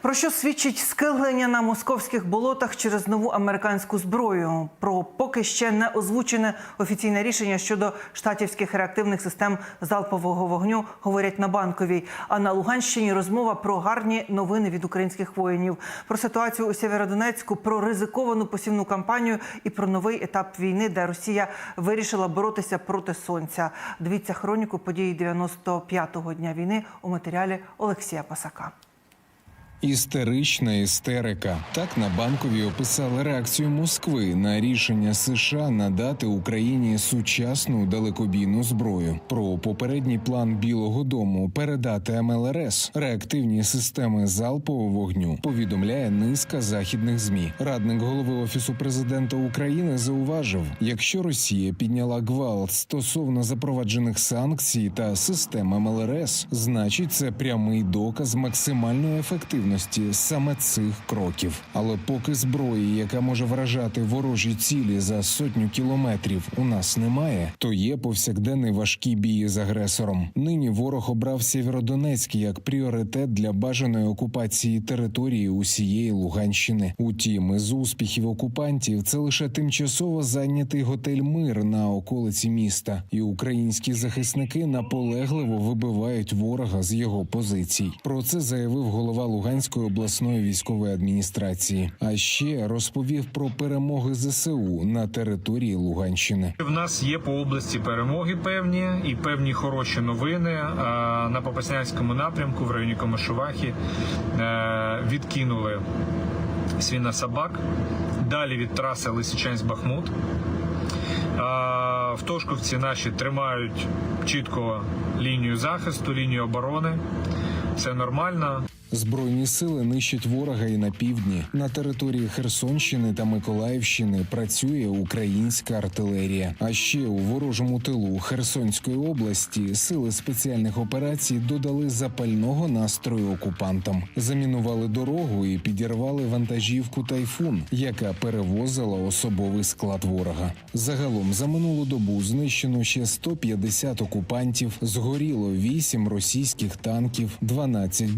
Про що свідчить скиглення на московських болотах через нову американську зброю? Про поки ще не озвучене офіційне рішення щодо штатівських реактивних систем залпового вогню говорять на банковій. А на Луганщині розмова про гарні новини від українських воїнів, про ситуацію у Сєвєродонецьку, про ризиковану посівну кампанію і про новий етап війни, де Росія вирішила боротися проти сонця. Дивіться хроніку події 95-го дня війни у матеріалі Олексія Пасака. Істерична істерика. Так на банковій описали реакцію Москви на рішення США надати Україні сучасну далекобійну зброю. Про попередній план Білого Дому передати МЛРС реактивні системи залпового вогню. Повідомляє низка західних змі. Радник голови офісу президента України зауважив: якщо Росія підняла гвалт стосовно запроваджених санкцій та систем МЛРС, значить це прямий доказ максимальної ефективності саме цих кроків. Але поки зброї, яка може вражати ворожі цілі за сотню кілометрів, у нас немає, то є повсякденний важкі бії з агресором. Нині ворог обрав Сєвєродонецьк як пріоритет для бажаної окупації території усієї Луганщини. Утім, із успіхів окупантів це лише тимчасово зайнятий готель Мир на околиці міста, і українські захисники наполегливо вибивають ворога з його позицій. Про це заявив голова Луганської обласної військової адміністрації. А ще розповів про перемоги ЗСУ на території Луганщини. В нас є по області перемоги певні і певні хороші новини. На Попаснянському напрямку в районі Комишувахи е, відкинули свинособак. Далі від траси Лисичанськ-Бахмут. В Тошковці наші тримають чітко лінію захисту, лінію оборони. Все нормально. Збройні сили нищать ворога і на півдні. На території Херсонщини та Миколаївщини працює українська артилерія. А ще у ворожому тилу Херсонської області сили спеціальних операцій додали запального настрою окупантам, замінували дорогу і підірвали вантажівку тайфун, яка перевозила особовий склад ворога. Загалом за минулу добу знищено ще 150 окупантів, згоріло 8 російських танків, 12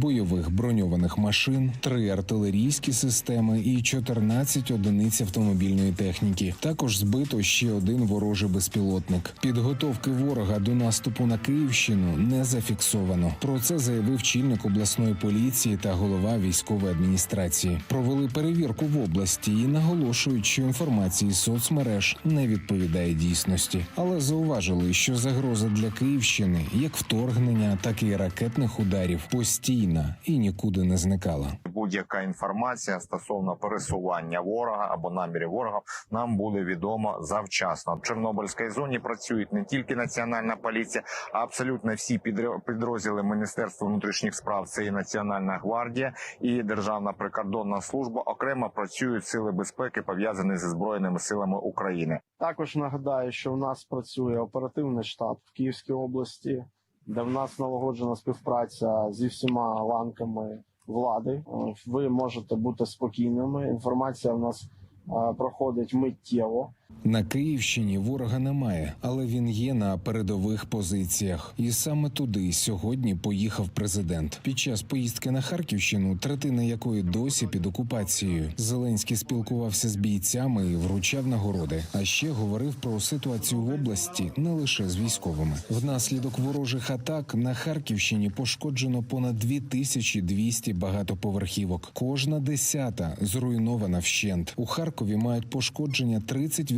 бойових броньованих машин, 3 артилерійські системи і 14 одиниць автомобільної техніки. Також збито ще один ворожий безпілотник. Підготовки ворога до наступу на Київщину не зафіксовано. Про це заявив чільник обласної поліції та голова військової адміністрації. Провели перевірку в області і наголошують, що інформація з соцмереж не відповідає дійсності, але зауважили, що загроза для Київщини як вторгнення, так і ракетних ударів постійна і нікуди не зникала. будь-яка інформація стосовно пересування ворога або намірів ворога нам буде відомо завчасно. В Чорнобильській зоні працюють не тільки національна поліція, а абсолютно всі підро- підрозділи Міністерства внутрішніх справ. Це і Національна гвардія, і Державна прикордонна служба. Окремо працюють сили безпеки, пов'язані зі збройними силами України. Також нагадаю, що в нас працює оперативний штаб в Київській області, де в нас налагоджена співпраця зі всіма ланками влади. Е, Ви можете бути спокійними. Інформація в нас е, проходить миттєво. На Київщині ворога немає, але він є на передових позиціях. І саме туди сьогодні поїхав президент. Під час поїздки на Харківщину, третина якої досі під окупацією. Зеленський спілкувався з бійцями і вручав нагороди. А ще говорив про ситуацію в області не лише з військовими. Внаслідок ворожих атак на Харківщині пошкоджено понад 2200 багатоповерхівок. Кожна десята зруйнована вщент. У Харкові мають пошкодження 30%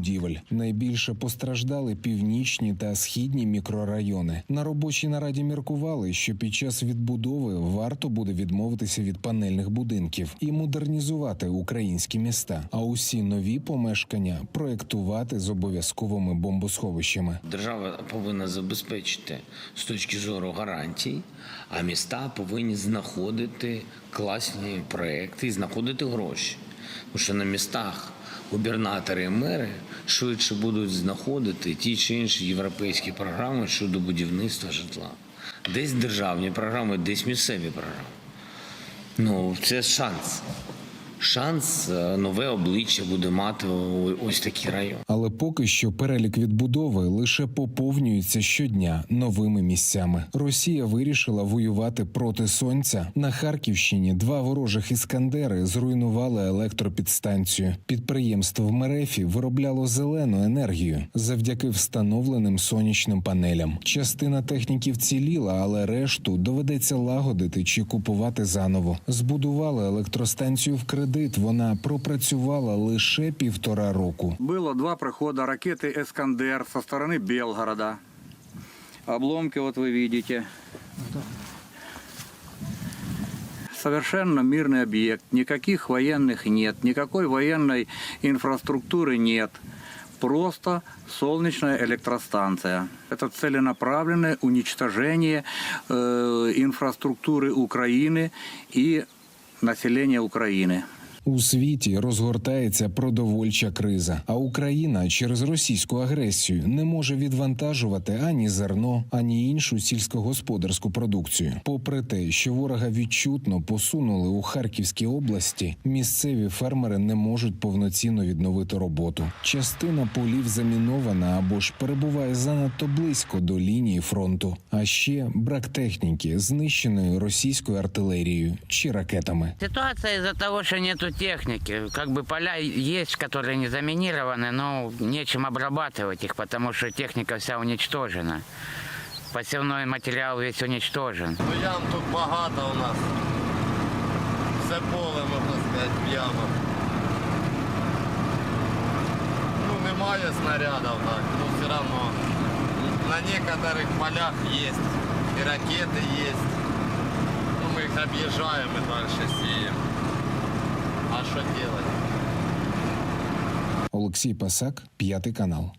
будівель. Найбільше постраждали північні та східні мікрорайони. На робочій нараді міркували, що під час відбудови варто буде відмовитися від панельних будинків і модернізувати українські міста. А усі нові помешкання проектувати з обов'язковими бомбосховищами. Держава повинна забезпечити з точки зору гарантій, а міста повинні знаходити класні проекти і знаходити гроші. Тому що на містах губернатори і мери швидше будуть знаходити ті чи інші європейські програми щодо будівництва житла. Десь державні програми, десь місцеві програми. Ну, це шанс. Шанс, е, нове обличчя буде мати ось такий район. Але поки що перелік відбудови лише поповнюється щодня новими місцями. Росія вирішила воювати проти сонця. На Харківщині два ворожих іскандери зруйнували електропідстанцію. Підприємство в Мерефі виробляло зелену енергію завдяки встановленим сонячним панелям. Частина техніки вціліла, але решту доведеться лагодити чи купувати заново. Збудували електростанцію в кредит. Вона пропрацювала лише півтора року. Было два прохода ракеты «Эскандер» со стороны Белгорода. Обломки вот вы видите. Совершенно мирный объект. Никаких военных нет, никакой военной инфраструктуры нет. Просто солнечная электростанция. Это целенаправленное уничтожение э, инфраструктуры Украины и населения Украины. У світі розгортається продовольча криза, а Україна через російську агресію не може відвантажувати ані зерно, ані іншу сільськогосподарську продукцію. Попри те, що ворога відчутно посунули у Харківській області, місцеві фермери не можуть повноцінно відновити роботу. Частина полів замінована або ж перебуває занадто близько до лінії фронту. А ще брак техніки, знищеної російською артилерією чи ракетами. Ситуация из-за того, что нету техники. Как бы поля есть, которые не заминированы, но нечем обрабатывать их, потому что техника вся уничтожена. Посевной материал весь уничтожен. Ну ям тут багато у нас. Все поле, можна сказати, в ямах. Ну, немає снарядів, так, ну все одно. На некоторых полях є. І ракети є. Ну, ми їх об'їжджаємо і далі сіємо. А що делать? Олексій Пасак, п'ятий канал.